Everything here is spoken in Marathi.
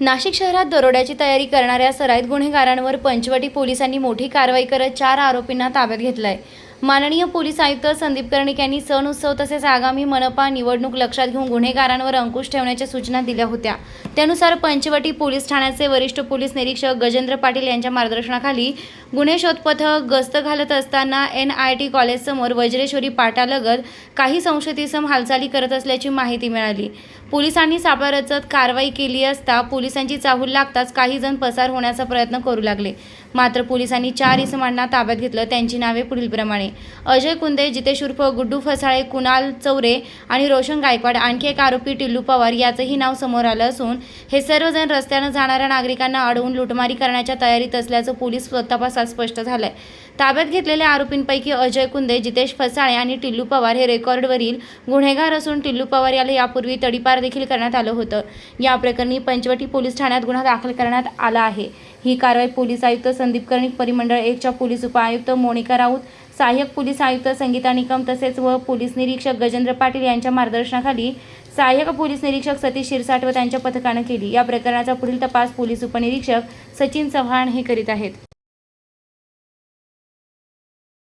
नाशिक शहरात दरोड्याची तयारी करणाऱ्या सराईत गुन्हेगारांवर पंचवटी पोलिसांनी मोठी कारवाई करत चार आरोपींना ताब्यात घेतलाय. माननीय पोलीस आयुक्त संदीप कर्णिक यांनी सण उत्सव तसेच आगामी मनपा निवडणूक लक्षात घेऊन गुन्हेगारांवर अंकुश ठेवण्याच्या सूचना दिल्या होत्या. त्यानुसार पंचवटी पोलीस ठाण्याचे वरिष्ठ पोलीस निरीक्षक गजेंद्र पाटील यांच्या मार्गदर्शनाखाली गुन्हे शोध पथक गस्त घालत असताना एन आय टी कॉलेजसमोर वज्रेश्वरी पाटालगत काही संशयतीसम हालचाली करत असल्याची माहिती मिळाली. पोलिसांनी सापळा रचत कारवाई केली असता पोलिसांची चाहूल लागताच काही जण पसार होण्याचा प्रयत्न करू लागले. मात्र पोलिसांनी चार इसमांना ताब्यात घेतलं. त्यांची नावे पुढीलप्रमाणे. अजय कुंदे जितेश उर्फ गुड्डू फसाळे कुणाल चौरे आणि रोशन गायकवाड आणखी एक आरोपी टिल्लू पवार याचंही नाव समोर आलं असून हे सर्वजण रस्त्यानं जाणाऱ्या नागरिकांना अडवून लुटमारी करण्याच्या तयारीत असल्याचं पोलीस तपासात स्पष्ट झालंय. ताब्यात घेतलेल्या आरोपींपैकी अजय कुंदे जितेश फसाळे आणि टिल्लू पवार हे रेकॉर्डवरील गुन्हेगार असून टिल्लू पवार याला यापूर्वी तडीपार देखील करण्यात आलं होतं. या प्रकरणी पंचवटी पोलीस ठाण्यात गुन्हा दाखल करण्यात आला आहे. ही कारवाई पोलीस आयुक्त संदीप कर्णिक परिमंडळ एकच्या पोलीस उपायुक्त मोनिका राऊत सहाय्यक पोलीस आयुक्त संगीता निकम तसेच व पोलीस निरीक्षक गजेंद्र पाटील यांच्या मार्गदर्शनाखाली सहाय्यक पोलीस निरीक्षक सतीश शिरसाट व त्यांच्या पथकानं केली. या प्रकरणाचा पुढील तपास पोलीस उपनिरीक्षक सचिन चव्हाण हे करीत आहेत.